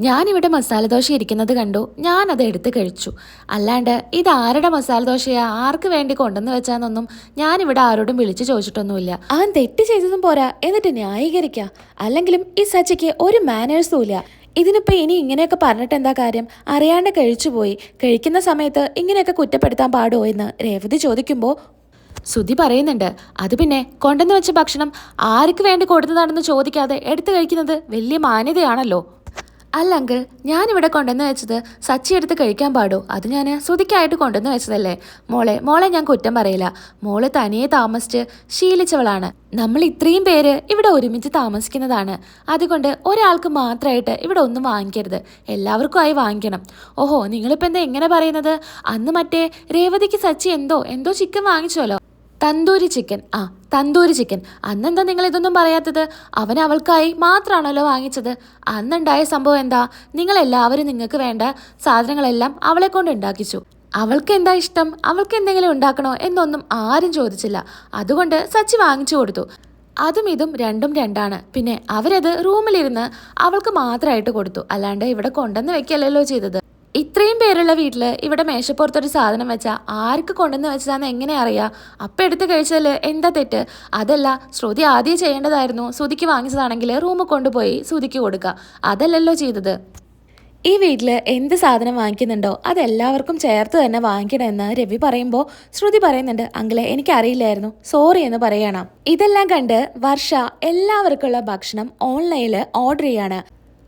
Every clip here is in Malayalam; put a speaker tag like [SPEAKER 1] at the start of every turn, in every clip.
[SPEAKER 1] ഞാനിവിടെ മസാല ദോശ ഇരിക്കുന്നത് കണ്ടു. ഞാനത് എടുത്ത് കഴിച്ചു. അല്ലാണ്ട് ഇത് ആരുടെ മസാല ദോശയാ? ആർക്ക് വേണ്ടി കൊണ്ടുവന്ന് വെച്ചാന്നൊന്നും ഞാനിവിടെ ആരോടും വിളിച്ചു ചോദിച്ചിട്ടൊന്നുമില്ല. അവൻ തെറ്റ് ചെയ്തതും പോരാ. എന്നിട്ട് ന്യായീകരിക്കുക അല്ലെങ്കിലും ഈ സച്ചിക്ക് ഒരു മാനേഴ്സും ഇല്ല. ഇതിനിപ്പോൾ ഇനി ഇങ്ങനെയൊക്കെ പറഞ്ഞിട്ട് എന്താ കാര്യം? അറിയാണ്ട് കഴിച്ചുപോയി. കഴിക്കുന്ന സമയത്ത് ഇങ്ങനെയൊക്കെ കുറ്റപ്പെടുത്താൻ പാടുമോ എന്ന് രേവതി ചോദിക്കുമ്പോൾ സുധി പറയുന്നുണ്ട്. അത് പിന്നെ കൊണ്ടുവന്ന് വെച്ച ഭക്ഷണം ആർക്ക് വേണ്ടി കൊടുത്തതാണെന്ന് ചോദിക്കാതെ എടുത്തു കഴിക്കുന്നത് വലിയ മാന്യതയാണല്ലോ. അല്ല അങ്കിൾ ഞാനിവിടെ കൊണ്ടുവന്ന് വെച്ചത് സച്ചി എടുത്ത് കഴിക്കാൻ പാടൂ. അത് ഞാൻ ശ്രുതിക്കായിട്ട് കൊണ്ടുവന്ന് വെച്ചതല്ലേ. മോളെ മോളെ ഞാൻ കുറ്റം പറയില്ല. മോൾ തനിയെ താമസിച്ച് ശീലിച്ചവളാണ്. നമ്മൾ ഇത്രയും പേര് ഇവിടെ ഒരുമിച്ച് താമസിക്കുന്നതാണ്. അതുകൊണ്ട് ഒരാൾക്ക് മാത്രമായിട്ട് ഇവിടെ ഒന്നും വാങ്ങിക്കരുത്. എല്ലാവർക്കുമായി വാങ്ങിക്കണം. ഓഹോ നിങ്ങളിപ്പോൾ എന്താ എങ്ങനെ പറയുന്നത്? അന്ന് മറ്റേ രേവതിക്ക് സച്ചി എന്തോ എന്തോ ചിക്കൻ വാങ്ങിച്ചോലോ? തന്തൂരി ചിക്കൻ. ആ തന്തൂരി ചിക്കൻ. അന്നെന്താ നിങ്ങൾ ഇതൊന്നും പറയാത്തത്? അവൻ അവൾക്കായി മാത്രമാണല്ലോ വാങ്ങിച്ചത്. അന്നുണ്ടായ സംഭവം എന്താ? നിങ്ങൾ എല്ലാവരും നിങ്ങൾക്ക് വേണ്ട സാധനങ്ങളെല്ലാം അവളെ കൊണ്ട് ഉണ്ടാക്കിച്ചു. അവൾക്ക് എന്താ ഇഷ്ടം? അവൾക്ക് എന്തെങ്കിലും ഉണ്ടാക്കണോ എന്നൊന്നും ആരും ചോദിച്ചില്ല. അതുകൊണ്ട് സച്ചി വാങ്ങിച്ചു കൊടുത്തു. അതും ഇതും രണ്ടും രണ്ടാണ്. പിന്നെ അവരത് റൂമിലിരുന്ന് അവൾക്ക് മാത്രമായിട്ട് കൊടുത്തു. അല്ലാണ്ട് ഇവിടെ കൊണ്ടുവന്ന് വെക്കല്ലല്ലോ ചെയ്തത്. ഇത്രയും പേരുള്ള വീട്ടിൽ ഇവിടെ മേശപ്പുറത്തൊരു സാധനം വെച്ചാൽ ആർക്ക് കൊണ്ടുവന്ന് വെച്ചതാന്ന് എങ്ങനെ അറിയാം? അപ്പം എടുത്ത് കഴിച്ചതിൽ എന്താ തെറ്റ്? അതല്ല ശ്രുതി ആദ്യം ചെയ്യേണ്ടതായിരുന്നു ശ്രുതിക്ക് വാങ്ങിച്ചതാണെങ്കിൽ റൂമിൽ കൊണ്ടുപോയി ശ്രുതിക്ക് കൊടുക്കുക അതല്ലല്ലോ ചെയ്തത്. ഈ വീട്ടിൽ എന്ത് സാധനം വാങ്ങിക്കുന്നുണ്ടോ അതെല്ലാവർക്കും ചേർത്ത് തന്നെ വാങ്ങിക്കണമെന്ന് രവി പറയുമ്പോൾ ശ്രുതി പറയുന്നുണ്ട് അങ്കിളെ എനിക്കറിയില്ലായിരുന്നു. സോറി എന്ന് പറയണം. ഇതെല്ലാം കണ്ട് വർഷ എല്ലാവർക്കുള്ള ഭക്ഷണം ഓൺലൈനിൽ ഓർഡർ ചെയ്യാണ്.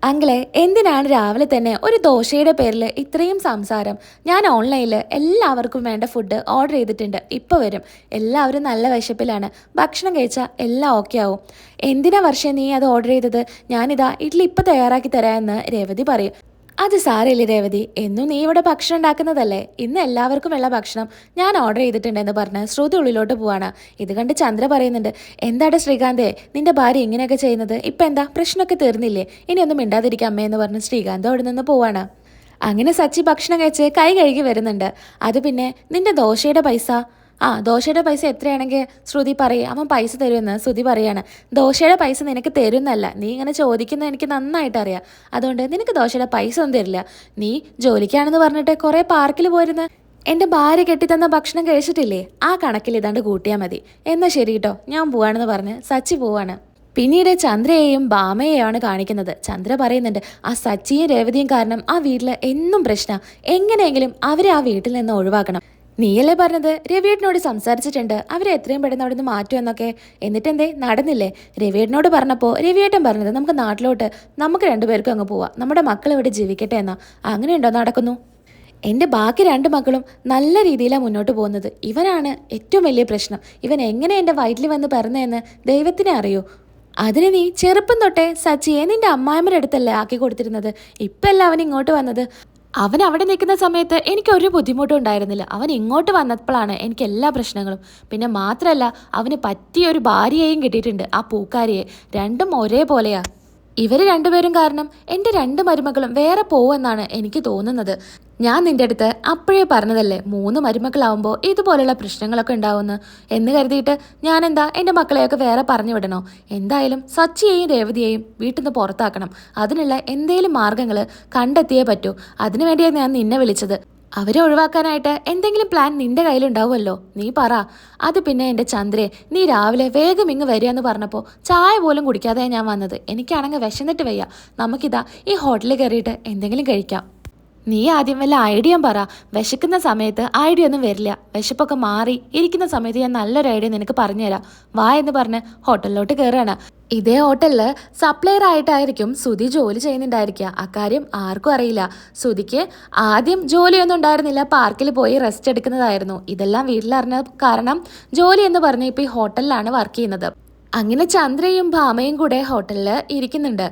[SPEAKER 1] അങ്കിളെ എന്തിനാണ് രാവിലെ തന്നെ ഒരു ദോശയുടെ പേരിൽ ഇത്രയും സംസാരം? ഞാൻ ഓൺലൈനിൽ എല്ലാവർക്കും വേണ്ട ഫുഡ് ഓർഡർ ചെയ്തിട്ടുണ്ട്. ഇപ്പോൾ വരും. എല്ലാവരും നല്ല വിശപ്പിലാണ്. ഭക്ഷണം കഴിച്ചാൽ എല്ലാം ഓക്കെ ആവും. എന്തിനാ വർഷം നീ അത് ഓർഡർ ചെയ്തത്? ഞാനിതാ ഇഡ്ഡലി ഇപ്പോൾ തയ്യാറാക്കി തരാമെന്ന് രേവതി പറയും. അത് സാരമില്ല രേവതി. എന്നും നീ ഇവിടെ ഭക്ഷണം ഉണ്ടാക്കുന്നതല്ലേ? ഇന്ന് എല്ലാവർക്കും ഉള്ള ഭക്ഷണം ഞാൻ ഓർഡർ ചെയ്തിട്ടുണ്ടെന്ന് പറഞ്ഞ് ശ്രുതി ഉള്ളിലോട്ട് പോവാണ്. ഇത് കണ്ട് ചന്ദ്ര പറയുന്നുണ്ട് എന്താടെ ശ്രീകാന്തേ നിന്റെ ഭാര്യ ഇങ്ങനെയൊക്കെ ചെയ്യുന്നത്? ഇപ്പം എന്താ? പ്രശ്നമൊക്കെ തീർന്നില്ലേ? ഇനി ഒന്നും മിണ്ടാതിരിക്കുക അമ്മയെന്ന് പറഞ്ഞ് ശ്രീകാന്ത് അവിടെ നിന്ന് പോവാണ്. അങ്ങനെ സച്ചി ഭക്ഷണം കഴിച്ച് കൈ കഴുകി വരുന്നുണ്ട്. അത് പിന്നെ നിന്റെ ദോശയുടെ പൈസ? ആ ദോശയുടെ പൈസ എത്രയാണെങ്കിൽ ശ്രുതി പറയും. അവൻ പൈസ തരുമെന്ന് ശ്രുതി പറയാണ്. ദോശയുടെ പൈസ നിനക്ക് തരുന്നല്ല നീ ഇങ്ങനെ ചോദിക്കുന്നത് എനിക്ക് നന്നായിട്ട് അറിയാം. അതുകൊണ്ട് നിനക്ക് ദോശയുടെ പൈസ ഒന്നും തരില്ല. നീ ജോലിക്കാണെന്ന് പറഞ്ഞിട്ട് കുറേ പാർക്കിൽ പോയിരുന്ന എന്റെ ഭാര്യ കെട്ടിത്തന്ന ഭക്ഷണം കഴിച്ചിട്ടില്ലേ? ആ കണക്കിൽ ഇതാണ്ട് കൂട്ടിയാൽ മതി. എന്നാൽ ശരി കേട്ടോ ഞാൻ പോവാണെന്ന് പറഞ്ഞ് സച്ചി പോവാണ്. പിന്നീട് ചന്ദ്രയെയും ബാമയെയാണ് കാണിക്കുന്നത്. ചന്ദ്ര പറയുന്നുണ്ട് ആ സച്ചിയും രേവതിയും കാരണം ആ വീട്ടിൽ എന്നും പ്രശ്നം. എങ്ങനെയെങ്കിലും അവരെ ആ വീട്ടിൽ നിന്ന് ഒഴിവാക്കണം. നീയല്ലേ പറഞ്ഞത്? രവിയേട്ടനോട് സംസാരിച്ചിട്ടുണ്ട്. അവരെ എത്രയും പെട്ടെന്ന് അവിടെ നിന്ന് മാറ്റും എന്നൊക്കെ. എന്നിട്ടെന്തേ? നടന്നില്ലേ? രവിയേട്ടനോട് പറഞ്ഞപ്പോൾ രവിയേട്ടൻ പറഞ്ഞത് നമുക്ക് നാട്ടിലോട്ട് നമുക്ക് രണ്ടുപേർക്കും അങ്ങ് പോവാം. നമ്മുടെ മക്കൾ ഇവിടെ ജീവിക്കട്ടെ എന്നാ. അങ്ങനെയുണ്ടോ നടക്കുന്നു? എന്റെ ബാക്കി രണ്ട് മക്കളും നല്ല രീതിയിലാണ് മുന്നോട്ട് പോകുന്നത്. ഇവനാണ് ഏറ്റവും വലിയ പ്രശ്നം. ഇവൻ എങ്ങനെ എന്റെ വയറ്റിൽ വന്ന് പറഞ്ഞതെന്ന് ദൈവത്തിനെ അറിയൂ. അതിന് നീ ചെറുപ്പം തൊട്ടേ സച്ചിയെ നിന്റെ അമ്മായിമ്മയുടെ അടുത്തല്ലേ ആക്കി കൊടുത്തിരുന്നത്. ഇപ്പല്ല അവൻ ഇങ്ങോട്ട് വന്നത്. അവൻ അവിടെ നിൽക്കുന്ന സമയത്ത് എനിക്ക് ഒരു ബുദ്ധിമുട്ടും ഉണ്ടായിരുന്നില്ല. അവൻ ഇങ്ങോട്ട് വന്നപ്പോഴാണ് എനിക്ക് എല്ലാ പ്രശ്നങ്ങളും. പിന്നെ മാത്രമല്ല അവന് പറ്റിയ ഒരു ഭാര്യയെയും കിട്ടിയിട്ടുണ്ട് ആ പൂക്കാരിയെ. രണ്ടും ഒരേപോലെയാ. ഇവർ രണ്ടുപേരും കാരണം എന്റെ രണ്ട് മരുമകളും വേറെ പോവെന്നാണ് എനിക്ക് തോന്നുന്നത്. ഞാൻ നിന്റെ അടുത്ത് അപ്പോഴേ പറഞ്ഞതല്ലേ മൂന്ന് മരുമക്കളാവുമ്പോൾ ഇതുപോലെയുള്ള പ്രശ്നങ്ങളൊക്കെ ഉണ്ടാവുമെന്ന്. എന്ന് കരുതിയിട്ട് ഞാൻ എന്താ എന്റെ മക്കളെയൊക്കെ വേറെ പറഞ്ഞു വിടണോ? എന്തായാലും സച്ചിയെയും രേവതിയെയും വീട്ടിൽ നിന്ന് പുറത്താക്കണം. അതിനുള്ള എന്തേലും മാർഗങ്ങൾ കണ്ടെത്തിയേ പറ്റൂ. അതിനുവേണ്ടിയാണ് ഞാൻ നിന്നെ വിളിച്ചത്. അവരെ ഒഴിവാക്കാനായിട്ട് എന്തെങ്കിലും പ്ലാൻ നിന്റെ കയ്യിലുണ്ടാവുമല്ലോ. നീ പറ. അത് പിന്നെ എന്റെ ചന്ദ്രേ നീ രാവിലെ വേഗം ഇങ്ങ് വരിക എന്ന് പറഞ്ഞപ്പോൾ ചായ പോലും കുടിക്കാതെ ഞാൻ വന്നത്. എനിക്കാണെങ്കിൽ വിശന്നിട്ട് വയ്യ. നമുക്കിതാ ഈ ഹോട്ടലിൽ കയറിയിട്ട് എന്തെങ്കിലും കഴിക്കാം. നീ ആദ്യം വല്ല ഐഡിയ പറ. വിശക്കുന്ന സമയത്ത് ഐഡിയ ഒന്നും വരില്ല. വിശപ്പൊക്കെ മാറി ഇരിക്കുന്ന സമയത്ത് ഞാൻ നല്ലൊരു ഐഡിയ നിനക്ക് പറഞ്ഞുതരാം. വാ എന്ന് പറഞ്ഞ് ഹോട്ടലിലോട്ട് കയറുകയാണ് ഇതേ ഹോട്ടലിൽ സപ്ലയർ ആയിട്ടായിരിക്കും സുധി ജോലി ചെയ്യുന്നുണ്ടായിരിക്കുക. അക്കാര്യം ആർക്കും അറിയില്ല. സുധിക്ക് ആദ്യം ജോലിയൊന്നും ഉണ്ടായിരുന്നില്ല. പാർക്കിൽ പോയി റെസ്റ്റ് എടുക്കുന്നതായിരുന്നു. ഇതെല്ലാം വീട്ടിലറിഞ്ഞ കാരണം ജോലി എന്ന് പറഞ്ഞ് ഇപ്പോൾ ഈ ഹോട്ടലിലാണ് വർക്ക് ചെയ്യുന്നത്. അങ്ങനെ ചന്ദ്രയും ഭാമയും കൂടെ ഹോട്ടലിൽ ഇരിക്കുന്നുണ്ട്.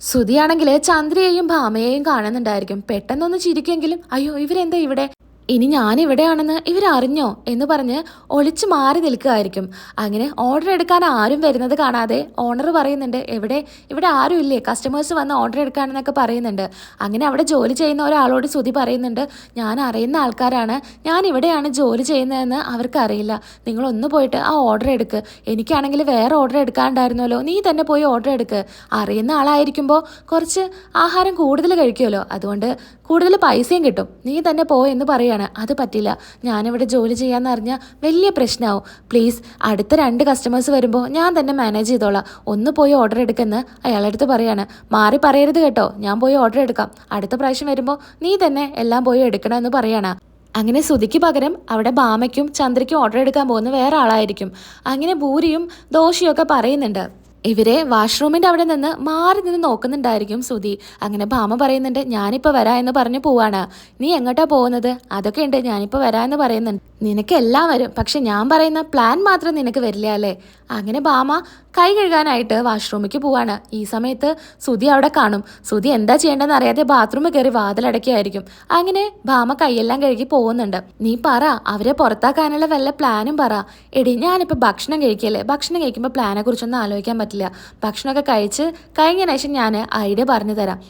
[SPEAKER 1] സുധിയാണെങ്കിൽ ചന്ദ്രയെയും ഭാമയെയും കാണുന്നുണ്ടായിരിക്കും. പെട്ടെന്നൊന്ന് ചിരിക്കുമെങ്കിലും അയ്യോ ഇവരെന്താ ഇവിടെ? ഇനി ഞാൻ ഇവിടെയാണെന്ന് ഇവരറിഞ്ഞോ എന്ന് പറഞ്ഞ് ഒളിച്ചു മാറി നിൽക്കുകയായിരിക്കും. അങ്ങനെ ഓർഡർ എടുക്കാൻ ആരും വരുന്നത് കാണാതെ ഓണർ പറയുന്നുണ്ട് എവിടെ? ഇവിടെ ആരും ഇല്ലേ? കസ്റ്റമേഴ്സ് വന്ന് ഓർഡർ എടുക്കാനെന്നൊക്കെ പറയുന്നുണ്ട്. അങ്ങനെ അവിടെ ജോലി ചെയ്യുന്ന ഒരാളോട് ശ്രുതി പറയുന്നുണ്ട് ഞാൻ അറിയുന്ന ആൾക്കാരാണ്. ഞാൻ ഇവിടെയാണ് ജോലി ചെയ്യുന്നതെന്ന് അവർക്കറിയില്ല. നിങ്ങളൊന്ന് പോയിട്ട് ആ ഓർഡർ എടുക്ക്. എനിക്കാണെങ്കിൽ വേറെ ഓർഡർ എടുക്കാണ്ടായിരുന്നല്ലോ. നീ തന്നെ പോയി ഓർഡർ എടുക്ക്. അറിയുന്ന ആളായിരിക്കുമ്പോൾ കുറച്ച് ആഹാരം കൂടുതൽ കഴിക്കുമല്ലോ. അതുകൊണ്ട് കൂടുതൽ പൈസയും കിട്ടും. നീ തന്നെ പോ എന്ന് പറയാണ്. അത് പറ്റില്ല. ഞാനിവിടെ ജോലി ചെയ്യാന്ന് അറിഞ്ഞാൽ വലിയ പ്രശ്നമാവും പ്ലീസ് അടുത്ത രണ്ട് കസ്റ്റമേഴ്സ് വരുമ്പോൾ ഞാൻ തന്നെ മാനേജ് ചെയ്തോളാം. ഒന്ന് പോയി ഓർഡർ എടുക്കെന്ന് അയാളടുത്ത് പറയാണ്. മാറി പറയരുത് കേട്ടോ. ഞാൻ പോയി ഓർഡർ എടുക്കാം. അടുത്ത പ്രാവശ്യം വരുമ്പോൾ നീ തന്നെ എല്ലാം പോയി എടുക്കണമെന്ന് പറയാണ്. അങ്ങനെ സുതിക്ക് പകരം അവിടെ ബാമയ്ക്കും ചന്ദ്രയ്ക്കും ഓർഡർ എടുക്കാൻ പോകുന്ന വേറെ ആളായിരിക്കും. അങ്ങനെ ഭൂരിയും ദോശയും ഒക്കെ പറയുന്നുണ്ട്. ഇവരെ വാഷ്റൂമിന്റെ അവിടെ നിന്ന് മാറി നിന്ന് നോക്കുന്നുണ്ടായിരിക്കും സുധി അങ്ങനെ ഭാമ പറയുന്നുണ്ട് ഞാനിപ്പോൾ വരാ എന്ന് പറഞ്ഞു പോവാണ്. നീ എങ്ങോട്ടാ പോകുന്നത്? അതൊക്കെ ഉണ്ട് ഞാനിപ്പോൾ വരാ എന്ന് പറയുന്നുണ്ട്. നിനക്ക് എല്ലാം വരും. പക്ഷെ ഞാൻ പറയുന്ന പ്ലാൻ മാത്രം നിനക്ക് വരില്ല അല്ലേ? അങ്ങനെ ബാമ കൈ കഴുകാനായിട്ട് വാഷ്റൂമിലേക്ക് പോവാണ്. ഈ സമയത്ത് സുധി അവിടെ കാണും. സുധി എന്താ ചെയ്യേണ്ടതെന്ന് അറിയാതെ ബാത്റൂമിൽ കയറി വാതിലടക്കിയായിരിക്കും. അങ്ങനെ ഭാമ കൈയെല്ലാം കഴുകി പോകുന്നുണ്ട്. നീ പറ അവരെ പുറത്താക്കാനുള്ള വല്ല പ്ലാനും പറ. എടി ഞാനിപ്പോൾ ഭക്ഷണം കഴിക്കല്ലേ? ഭക്ഷണം കഴിക്കുമ്പോൾ പ്ലാനെ കുറിച്ചൊന്നും ആലോചിക്കാൻ പറ്റില്ല. ഭക്ഷണമൊക്കെ കഴിച്ച് കഴിഞ്ഞ ശേഷം ഞാൻ ഐഡിയ പറഞ്ഞു തരാം.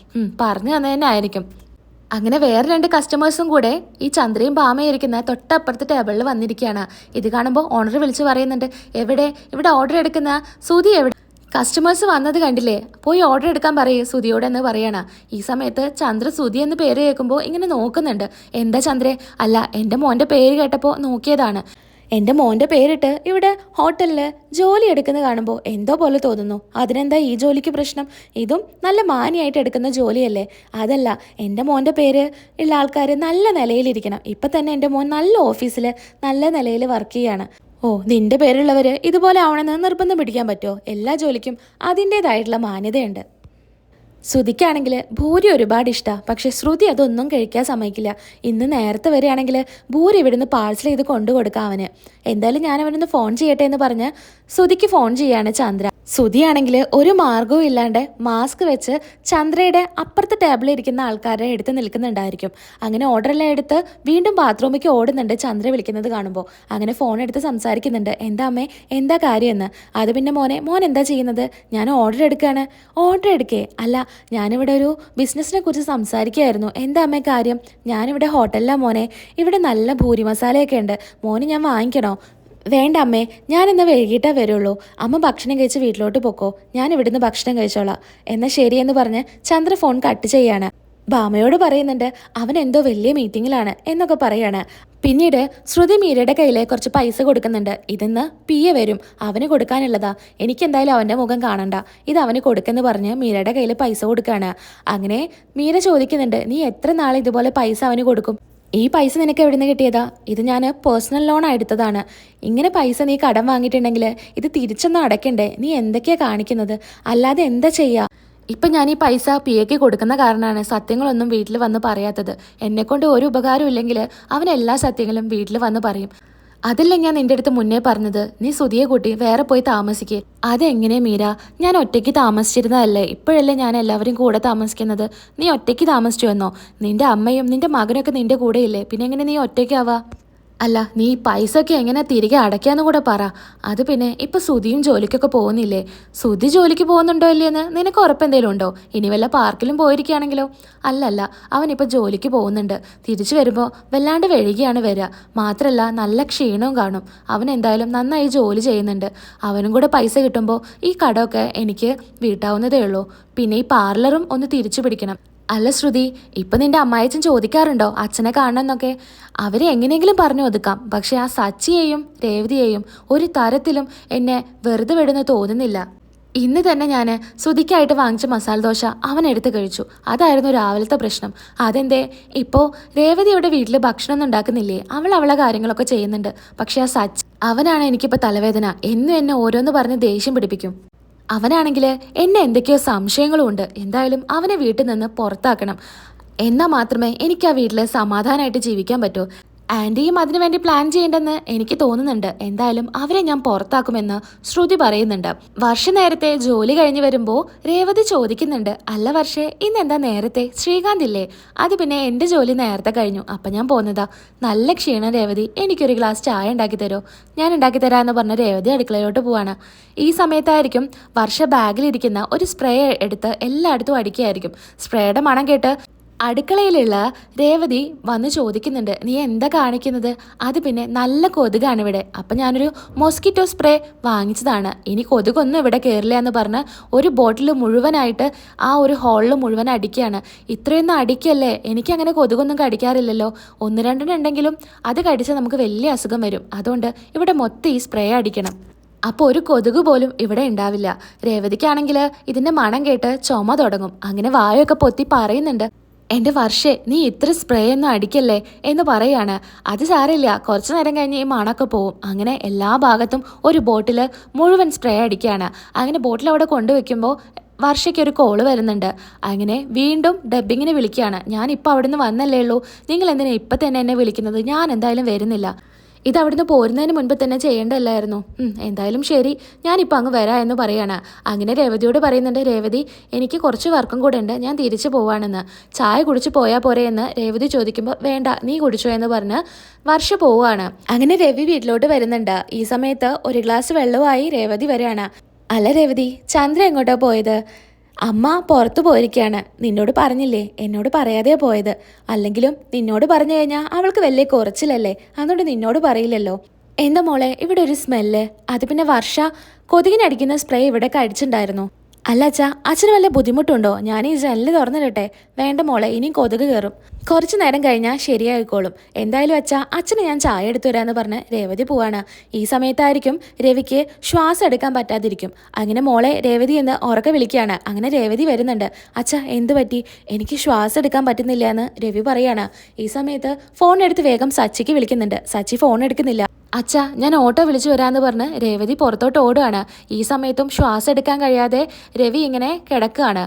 [SPEAKER 1] പറഞ്ഞു തന്നെ ആയിരിക്കും. അങ്ങനെ വേറെ രണ്ട് കസ്റ്റമേഴ്സും കൂടെ ഈ ചന്ദ്രയും ഭാമയും ഇരിക്കുന്ന തൊട്ടപ്പുറത്തെ ടേബിളിൽ വന്നിരിക്കുകയാണ്. ഇത് കാണുമ്പോൾ ഓണർ വിളിച്ച് പറയുന്നുണ്ട് എവിടെ? ഇവിടെ ഓർഡർ എടുക്കുന്ന സുധി എവിടെ? കസ്റ്റമേഴ്സ് വന്നത് കണ്ടില്ലേ? പോയി ഓർഡർ എടുക്കാൻ പറയേ സുധിയോട് എന്ന് പറയണ. ഈ സമയത്ത് ചന്ദ്ര സുധി എന്ന് പേര് കേൾക്കുമ്പോൾ ഇങ്ങനെ നോക്കുന്നുണ്ട്. എന്താ ചന്ദ്രേ? അല്ല എന്റെ മോന്റെ പേര് കേട്ടപ്പോൾ നോക്കിയതാണ്. എന്റെ മോന്റെ പേരിട്ട് ഇവിടെ ഹോട്ടലിൽ ജോലി എടുക്കുന്ന കാണുമ്പോൾ എന്തോ പോലെ തോന്നുന്നു. അതിനെന്താ ഈ ജോലിക്ക് പ്രശ്നം? ഇതും നല്ല മാനിയായിട്ട് എടുക്കുന്ന ജോലിയല്ലേ? അതല്ല എന്റെ മോന്റെ പേര് ഉള്ള ആൾക്കാർ നല്ല നിലയിലിരിക്കണം. ഇപ്പം തന്നെ എന്റെ മോൻ നല്ല ഓഫീസിൽ നല്ല നിലയിൽ വർക്ക് ചെയ്യാണ്. ഓ നിന്റെ പേരുള്ളവർ ഇതുപോലെ ആവണമെന്ന് നിർബന്ധം പിടിക്കാൻ പറ്റുമോ എല്ലാ ജോലിക്കും അതിന്റേതായിട്ടുള്ള മാന്യതയുണ്ട്. ശ്രുതിക്കാണെങ്കിൽ ഭൂരി ഒരുപാട് ഇഷ്ടമാണ് പക്ഷെ ശ്രുതി അതൊന്നും കഴിക്കാൻ സമ്മതിക്കില്ല. ഇന്ന് നേരത്തെ വരികയാണെങ്കിൽ ഭൂരി ഇവിടുന്ന് പാഴ്സൽ ചെയ്ത് കൊണ്ടു കൊടുക്കാം അവന്. എന്തായാലും ഞാൻ അവനൊന്ന് ഫോൺ ചെയ്യട്ടെ എന്ന് പറഞ്ഞ് ശ്രുതിക്ക് ഫോൺ ചെയ്യാണ് ചന്ദ്ര. ശ്രുതിയാണെങ്കിൽ ഒരു മാർഗവും ഇല്ലാണ്ട് മാസ്ക് വെച്ച് ചന്ദ്രയുടെ അപ്പുറത്തെ ടേബിളിൽ ഇരിക്കുന്ന ആൾക്കാരെ എടുത്ത് നിൽക്കുന്നുണ്ടായിരിക്കും. അങ്ങനെ ഓർഡറെല്ലാം എടുത്ത് വീണ്ടും ബാത്റൂമിലേക്ക് ഓടുന്നുണ്ട് ചന്ദ്ര വിളിക്കുന്നത് കാണുമ്പോൾ അങ്ങനെ ഫോൺ എടുത്ത് സംസാരിക്കുന്നുണ്ട്. എന്താ അമ്മേ? എന്താ കാര്യമെന്ന്? അത് പിന്നെ മോനെ മോൻ എന്താ ചെയ്യുന്നത്? ഞാൻ ഓർഡർ എടുക്കുകയാണ് ഓർഡർ എടുക്കേ? അല്ല ഞാനിവിടെ ഒരു ബിസിനസ്സിനെ കുറിച്ച് സംസാരിക്കുകയായിരുന്നു. എന്താ അമ്മേ കാര്യം? ഞാനിവിടെ ഹോട്ടലിലാണ് മോനെ. ഇവിടെ നല്ല ഭൂരി മസാലയൊക്കെ ഉണ്ട്. മോന് ഞാൻ വാങ്ങിക്കണോ? വേണ്ട അമ്മേ ഞാൻ ഇന്ന് വൈകിട്ടേ വരുള്ളൂ. അമ്മ ഭക്ഷണം കഴിച്ച് വീട്ടിലോട്ട് പൊക്കോ. ഞാൻ ഇവിടുന്ന് ഭക്ഷണം കഴിച്ചോളാം. എന്നാൽ ശരിയെന്ന് പറഞ്ഞ് ചന്ദ്ര ഫോൺ കട്ട് ചെയ്യാണ്. ബാമയോട് പറയുന്നുണ്ട് അവൻ എന്തോ വലിയ മീറ്റിങ്ങിലാണ് എന്നൊക്കെ പറയാണ്. പിന്നീട് ശ്രുതി മീരയുടെ കയ്യിലെ കുറച്ച് പൈസ കൊടുക്കുന്നുണ്ട്. ഇതെന്ന് പി എ വരും. അവന് കൊടുക്കാനുള്ളതാ. എനിക്കെന്തായാലും അവന്റെ മുഖം കാണണ്ട. ഇത് അവന് കൊടുക്കെന്ന് പറഞ്ഞ് മീരയുടെ കയ്യിൽ പൈസ കൊടുക്കുകയാണ് അങ്ങനെ മീര ചോദിക്കുന്നുണ്ട് നീ എത്ര നാൾ ഇതുപോലെ പൈസ അവന് കൊടുക്കും? ഈ പൈസ നിനക്ക് എവിടെ നിന്ന് കിട്ടിയതാ? ഇത് ഞാൻ പേഴ്സണൽ ലോൺ എടുത്തതാണ്. ഇങ്ങനെ പൈസ നീ കടം വാങ്ങിയിട്ടുണ്ടെങ്കിൽ ഇത് തിരിച്ചൊന്നും അടയ്ക്കണ്ടേ? നീ എന്തൊക്കെയാ കാണിക്കുന്നത്? അല്ലാതെ എന്താ ചെയ്യുക ഇപ്പം ഞാൻ ഈ പൈസ പി എക്ക് കൊടുക്കുന്ന കാരണമാണ് സത്യങ്ങളൊന്നും വീട്ടിൽ വന്ന് പറയാത്തത്. എന്നെക്കൊണ്ട് ഒരു ഉപകാരം ഇല്ലെങ്കിൽ അവൻ എല്ലാ സത്യങ്ങളും വീട്ടിൽ വന്ന് പറയും. അതല്ല ഞാൻ നിന്റെ അടുത്ത് മുന്നേ പറഞ്ഞത്? നീ സുതിയെ കൂട്ടി വേറെ പോയി താമസിക്കേ. അതെങ്ങനെ മീര? ഞാൻ ഒറ്റയ്ക്ക് താമസിച്ചിരുന്നതല്ലേ? ഇപ്പോഴല്ലേ ഞാൻ എല്ലാവരും കൂടെ താമസിക്കുന്നത്. നീ ഒറ്റയ്ക്ക് താമസിച്ചു എന്നോ നിന്റെ അമ്മയും നിന്റെ മകനൊക്കെ നിന്റെ കൂടെയില്ലേ? പിന്നെ എങ്ങനെ നീ ഒറ്റയ്ക്കാവാ? അല്ല നീ പൈസ ഒക്കെ എങ്ങനെ തിരികെ അടയ്ക്കാന്ന് കൂടെ പറ. അത് പിന്നെ ഇപ്പൊ സുധിയും ജോലിക്കൊക്കെ പോകുന്നില്ലേ? സുധി ജോലിക്ക് പോകുന്നുണ്ടോ ഇല്ലയെന്ന് നിനക്ക് ഉറപ്പെന്തേലും ഉണ്ടോ? ഇനി വല്ല പാർക്കിലും പോയിരിക്കുകയാണെങ്കിലോ? അല്ലല്ല അവനിപ്പോൾ ജോലിക്ക് പോകുന്നുണ്ട്. തിരിച്ചു വരുമ്പോൾ വല്ലാണ്ട് വെഴുകിയാണ് വരിക. മാത്രല്ല നല്ല ക്ഷീണവും കാണും. അവൻ എന്തായാലും നന്നായി ജോലി ചെയ്യുന്നുണ്ട്. അവനും കൂടെ പൈസ കിട്ടുമ്പോൾ ഈ കടമൊക്കെ എനിക്ക് വീട്ടാവുന്നതേ ഉള്ളൂ. പിന്നെ ഈ പാർലറും ഒന്ന് തിരിച്ചു പിടിക്കണം. അല്ല ശ്രുതി ഇപ്പം നിന്റെ അമ്മായച്ചൻ ചോദിക്കാറുണ്ടോ അച്ഛനെ കാണണമെന്നൊക്കെ? അവരെ എങ്ങനെയെങ്കിലും പറഞ്ഞു ഒതുക്കാം. പക്ഷെ ആ സച്ചിയെയും രേവതിയെയും ഒരു തരത്തിലും എന്നെ വെറുതെ വിടുന്ന തോന്നുന്നില്ല. ഇന്ന് തന്നെ ഞാൻ ശ്രുതിക്കായിട്ട് വാങ്ങിച്ച മസാല ദോശ അവൻ എടുത്ത് കഴിച്ചു. അതായിരുന്നു രാവിലത്തെ പ്രശ്നം. അതെന്തേ? ഇപ്പോൾ രേവതി അവിടെ വീട്ടിൽ ഭക്ഷണമൊന്നും ഉണ്ടാക്കുന്നില്ലേ? അവൾ അവളെ കാര്യങ്ങളൊക്കെ ചെയ്യുന്നുണ്ട്. പക്ഷെ ആ സച്ച് അവനാണ് എനിക്കിപ്പോൾ തലവേദന. എന്നും എന്നെ ഓരോന്ന് പറഞ്ഞ് ദേഷ്യം പിടിപ്പിക്കും. അവനാണെങ്കിൽ എന്നെ എന്തൊക്കെയോ സംശയങ്ങളും ഉണ്ട് എന്തായാലും അവനെ വീട്ടിൽ നിന്ന് പുറത്താക്കണം. എന്നാൽ മാത്രമേ എനിക്ക് ആ വീട്ടിൽ സമാധാനമായിട്ട് ജീവിക്കാൻ പറ്റൂ. ആന്റിയും അതിനു വേണ്ടി പ്ലാൻ ചെയ്യേണ്ടെന്ന് എനിക്ക് തോന്നുന്നുണ്ട്. എന്തായാലും അവരെ ഞാൻ പുറത്താക്കുമെന്ന് ശ്രുതി പറയുന്നുണ്ട്. വർഷ നേരത്തെ ജോലി കഴിഞ്ഞ് വരുമ്പോൾ രേവതി ചോദിക്കുന്നുണ്ട് അല്ല വർഷേ ഇന്ന് എന്താ നേരത്തെ? ശ്രീകാന്ത് ഇല്ലേ അത് പിന്നെ എന്റെ ജോലി നേരത്തെ കഴിഞ്ഞു. അപ്പം ഞാൻ പോന്നതാ. നല്ല ക്ഷീണം രേവതി. എനിക്കൊരു ഗ്ലാസ് ചായ ഉണ്ടാക്കി തരുമോ ഞാൻ ഉണ്ടാക്കി തരാമെന്ന് പറഞ്ഞ രേവതി അടുക്കളയിലോട്ട് പോവാണ്. ഈ സമയത്തായിരിക്കും വർഷ ബാഗിലിരിക്കുന്ന ഒരു സ്പ്രേ എടുത്ത് എല്ലായിടത്തും അടിക്കുകയായിരിക്കും സ്പ്രേയുടെ മണം കേട്ട് അടുക്കളയിലുള്ള രേവതി വന്ന് ചോദിക്കുന്നുണ്ട് നീ എന്താ കാണിക്കുന്നത്? അത് പിന്നെ നല്ല കൊതുകാണ് ഇവിടെ. അപ്പം ഞാനൊരു മോസ്കിറ്റോ സ്പ്രേ വാങ്ങിച്ചതാണ്. ഇനി കൊതുകൊന്നും ഇവിടെ കയറില്ല എന്ന് പറഞ്ഞ് ഒരു ബോട്ടിൽ മുഴുവനായിട്ട് ആ ഒരു ഹോളിൽ മുഴുവൻ അടിക്കുകയാണ്. ഇത്രയൊന്നും അടിക്കല്ലേ? എനിക്കങ്ങനെ കൊതുകൊന്നും കടിക്കാറില്ലല്ലോ. ഒന്ന് രണ്ടെണ്ണം ഉണ്ടെങ്കിലും അത് കടിച്ചാൽ നമുക്ക് വലിയ അസുഖം വരും. അതുകൊണ്ട് ഇവിടെ മൊത്തം ഈ സ്പ്രേ അടിക്കണം. അപ്പോൾ ഒരു കൊതുക് പോലും ഇവിടെ ഉണ്ടാവില്ല. രേവതിക്കാണെങ്കിൽ ഇതിന്റെ മണം കേട്ട് ചുമ തുടങ്ങും. അങ്ങനെ വായൊക്കെ പൊത്തി പറയുന്നുണ്ട്. എന്റെ വർഷേ നീ ഇത്ര സ്പ്രേ ഒന്നും അടിക്കല്ലേ? എന്ന് പറയാണ്. അത് സാരമില്ല. കുറച്ചു നേരം കഴിഞ്ഞ് ഈ മണമൊക്കെ പോവും. അങ്ങനെ എല്ലാ ഭാഗത്തും ഒരു ബോട്ടിൽ മുഴുവൻ സ്പ്രേ അടിക്കുകയാണ്. അങ്ങനെ ബോട്ടിൽ അവിടെ കൊണ്ടുവെക്കുമ്പോൾ വർഷയ്ക്ക് ഒരു കോൾ വരുന്നുണ്ട്. അങ്ങനെ വീണ്ടും ഡബ്ബിങ്ങിന് വിളിക്കുകയാണ്. ഞാൻ അവിടെ നിന്ന് വന്നല്ലേ ഉള്ളൂ. നിങ്ങൾ എന്തിനാ ഇപ്പം തന്നെ എന്നെ വിളിക്കുന്നത്? ഞാൻ എന്തായാലും വരുന്നില്ല. ഇത് അവിടുന്ന് പോരുന്നതിന് മുൻപ് തന്നെ ചെയ്യേണ്ടല്ലായിരുന്നു. എന്തായാലും ശരി. ഞാനിപ്പോൾ അങ്ങ് വരാ എന്ന് പറയാണ്. അങ്ങനെ രേവതിയോട് പറയുന്നുണ്ട് രേവതി എനിക്ക് കുറച്ച് വർക്കും കൂടെ ഉണ്ട്. ഞാൻ തിരിച്ചു പോവാണെന്ന്. ചായ കുടിച്ച് പോയാൽ പോരെ എന്ന് രേവതി ചോദിക്കുമ്പോൾ വേണ്ട നീ കുടിച്ചോ എന്ന് പറഞ്ഞ് വർഷ പോവാണ്. അങ്ങനെ രവി വീട്ടിലോട്ട് വരുന്നുണ്ട്. ഈ സമയത്ത് ഒരു ഗ്ലാസ് വെള്ളവുമായി രേവതി വരികയാണ്. അല്ല രേവതി ചന്ദ്ര എങ്ങോട്ടാ പോയത്? അമ്മ പുറത്തു പോയിരിക്കുകയാണ്. നിന്നോട് പറഞ്ഞില്ലേ എന്നോട് പറയാതെ പോയത്. അല്ലെങ്കിലും നിന്നോട് പറഞ്ഞു കഴിഞ്ഞാൽ അവൾക്ക് വലിയ കുറച്ചിലല്ലേ അതുകൊണ്ട് നിന്നോട് പറയില്ലല്ലോ. എന്താ മോളെ ഇവിടെ ഒരു സ്മെല്ല്. അത് പിന്നെ വർഷ കൊതുകിനടിക്കുന്ന സ്പ്രേ ഇവിടെ കഴിച്ചിട്ടുണ്ടായിരുന്നു. അല്ല അച്ഛാ അച്ഛന് വല്ല ബുദ്ധിമുട്ടുണ്ടോ? ഞാൻ ഈ ജനൽ തുറന്നിടട്ടെ. വേണ്ട മോളെ ഇനിയും കൊതുക് കയറും. കുറച്ചു നേരം കഴിഞ്ഞാൽ ശരിയായിക്കോളും. എന്തായാലും അച്ഛാ അച്ഛന് ഞാൻ ചായ എടുത്തു വരാമെന്ന് പറഞ്ഞ് രേവതി പോവാണ്. ഈ സമയത്തായിരിക്കും രവിക്ക് ശ്വാസം എടുക്കാൻ പറ്റാതിരിക്കും. അങ്ങനെ മോളെ രേവതി എന്ന് ഉറക്കെ വിളിക്കുകയാണ്. അങ്ങനെ രേവതി വരുന്നുണ്ട്. അച്ഛാ എന്ത് പറ്റി? എനിക്ക് ശ്വാസം എടുക്കാൻ പറ്റുന്നില്ല എന്ന് രവി പറയാണ്. ഈ സമയത്ത് ഫോൺ എടുത്ത് വേഗം സച്ചിക്ക് വിളിക്കുന്നുണ്ട്. സച്ചി ഫോൺ എടുക്കുന്നില്ല. അച്ഛാ ഞാൻ ഓട്ടോ വിളിച്ചു വരാമെന്ന് പറഞ്ഞ് രേവതി പുറത്തോട്ട് ഓടുകയാണ് ഈ സമയത്തും ശ്വാസം എടുക്കാൻ കഴിയാതെ രവി ഇങ്ങനെ കിടക്കുകയാണ്